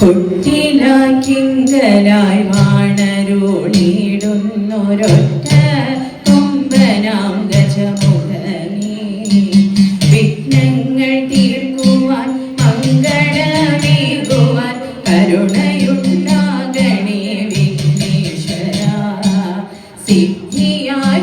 കുട്ടിലാക്കിങ്കലായി വാണരുളിടുന്നൊരൊറ്റ കുംഭനാം ഗജമുഖനീ വിഘ്നങ്ങൾ തീർക്കുവാൻ മംഗളമേകുവാൻ കരുണയുണ്ടാകണേ വിഘ്നേശ്വര. സിദ്ധിയായി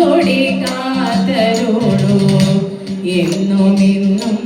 കൊടി കാത്തരോളൂ എന്നും ഇന്നും